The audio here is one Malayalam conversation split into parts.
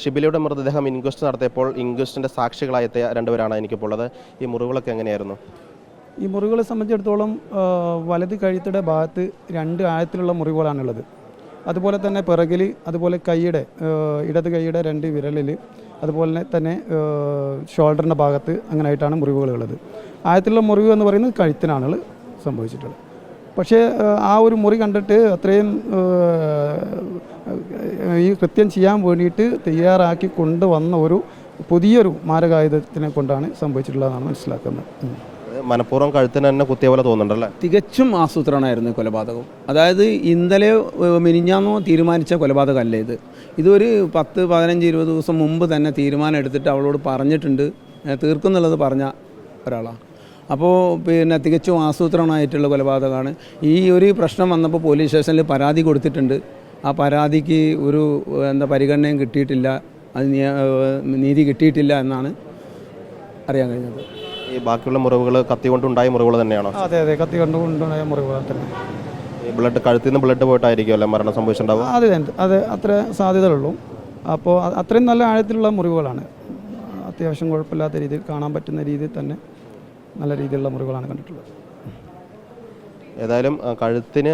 ഷിബിലയുടെ മൃതദേഹം ഇൻക്വസ്റ്റ് നടത്തിയപ്പോൾ ഇൻക്വസ്റ്റിന്റെ സാക്ഷികളായ രണ്ടുപേരാണ് എനിക്കിപ്പോൾ ഉള്ളത് ഈ മുറിവുകളൊക്കെ എങ്ങനെയായിരുന്നു? ഈ മുറിവുകളെ സംബന്ധിച്ചിടത്തോളം വലത് കഴുത്തിടെ ഭാഗത്ത് രണ്ട് ആഴത്തിലുള്ള മുറിവുകളാണുള്ളത്. അതുപോലെ തന്നെ പിറകിൽ അതുപോലെ കൈയുടെ ഇടത് കൈയുടെ രണ്ട് വിരലിൽ അതുപോലെ തന്നെ ഷോൾഡറിന്റെ ഭാഗത്ത് അങ്ങനെയായിട്ടാണ് മുറിവുകളുള്ളത്. ആഴത്തിലുള്ള മുറിവ് എന്ന് പറയുന്നത് കഴുത്തിനാണ് സംഭവിച്ചിട്ടുള്ളത്. പക്ഷേ ആ, ഒരു മുറി കണ്ടിട്ട് അത്രയും ഈ കൃത്യം ചെയ്യാൻ വേണ്ടിയിട്ട് തയ്യാറാക്കി കൊണ്ടുവന്ന ഒരു പുതിയൊരു മാരകായുധത്തിനെ കൊണ്ടാണ് സംഭവിച്ചിട്ടുള്ളതെന്നാണ് മനസ്സിലാക്കുന്നത്. മനഃപൂർവം കഴുത്തിന് തന്നെ കുത്തിയ പോലെ തോന്നുന്നുണ്ടല്ലേ? തികച്ചും ആസൂത്രണമായിരുന്നു കൊലപാതകം. അതായത് ഇന്നലെ മിനിഞ്ഞാന്നോ തീരുമാനിച്ച കൊലപാതകമല്ല ഇത്? ഇതൊരു പത്ത് പതിനഞ്ച് ഇരുപത് ദിവസം മുമ്പ് തന്നെ തീരുമാനം എടുത്തിട്ട് അവളോട് പറഞ്ഞിട്ടുണ്ട്. തീർക്കുന്നുള്ളത് പറഞ്ഞ ഒരാളാണ് അപ്പോൾ പിന്നെ തികച്ചും ആസൂത്രണമായിട്ടുള്ള കൊലപാതകമാണ്. ഈ ഒരു പ്രശ്നം വന്നപ്പോൾ പോലീസ് സ്റ്റേഷനിൽ പരാതി കൊടുത്തിട്ടുണ്ട്. ആ പരാതിക്ക് ഒരു എന്താ പരിഗണനയും കിട്ടിയിട്ടില്ല. അത് നീതി കിട്ടിയിട്ടില്ല എന്നാണ് അറിയാൻ കഴിഞ്ഞത്. ഈ ബാക്കിയുള്ള മുറിവുകൾ കത്തി കൊണ്ടുണ്ടായ മുറിവുകൾ തന്നെയാണോ? അതെ അതെ. കത്തി കൊണ്ടുണ്ടായ മുറിവുകൾ തന്നെ. ഈ ബ്ലഡ് കഴുത്തിൽ നിന്ന് ബ്ലഡ് പോയിട്ടായിരിക്കുമല്ലേ മരണം സംഭവിച്ചിട്ടുണ്ടാവുക? അതെ അതെ അത് അത്ര സാധ്യതകളുള്ളൂ അപ്പോൾ അത്രയും നല്ല ആഴത്തിലുള്ള മുറിവുകളാണ്. അത്യാവശ്യം കുഴപ്പമില്ലാത്ത രീതിയിൽ കാണാൻ പറ്റുന്ന രീതിയിൽ തന്നെ നല്ല രീതിയിലുള്ള മുറിവുകളാണ് കണ്ടിട്ടുള്ളത്. ഏതായാലും കഴുത്തിന്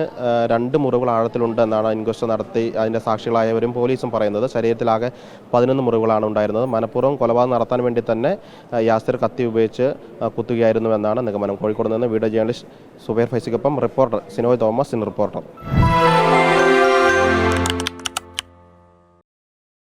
രണ്ട് മുറിവുകൾ ആഴത്തിലുണ്ട് എന്നാണ് ഇൻക്വസ്റ്റ് നടത്തി അതിന്റെ സാക്ഷികളായവരും പോലീസും പറയുന്നത്. ശരീരത്തിലാകെ പതിനൊന്ന് മുറിവുകളാണ് ഉണ്ടായിരുന്നത്. മനഃപൂർവം കൊലപാതകം നടത്താൻ വേണ്ടി തന്നെ യാസിർ കത്തി ഉപയോഗിച്ച് കുത്തുകയായിരുന്നു കുത്തുകയായിരുന്നുവെന്നാണ് നിഗമനം. കോഴിക്കോട് നിന്ന് video journalist Zubair ഫൈസിക്കൊപ്പം reporter Sinoy Thomas in reporter.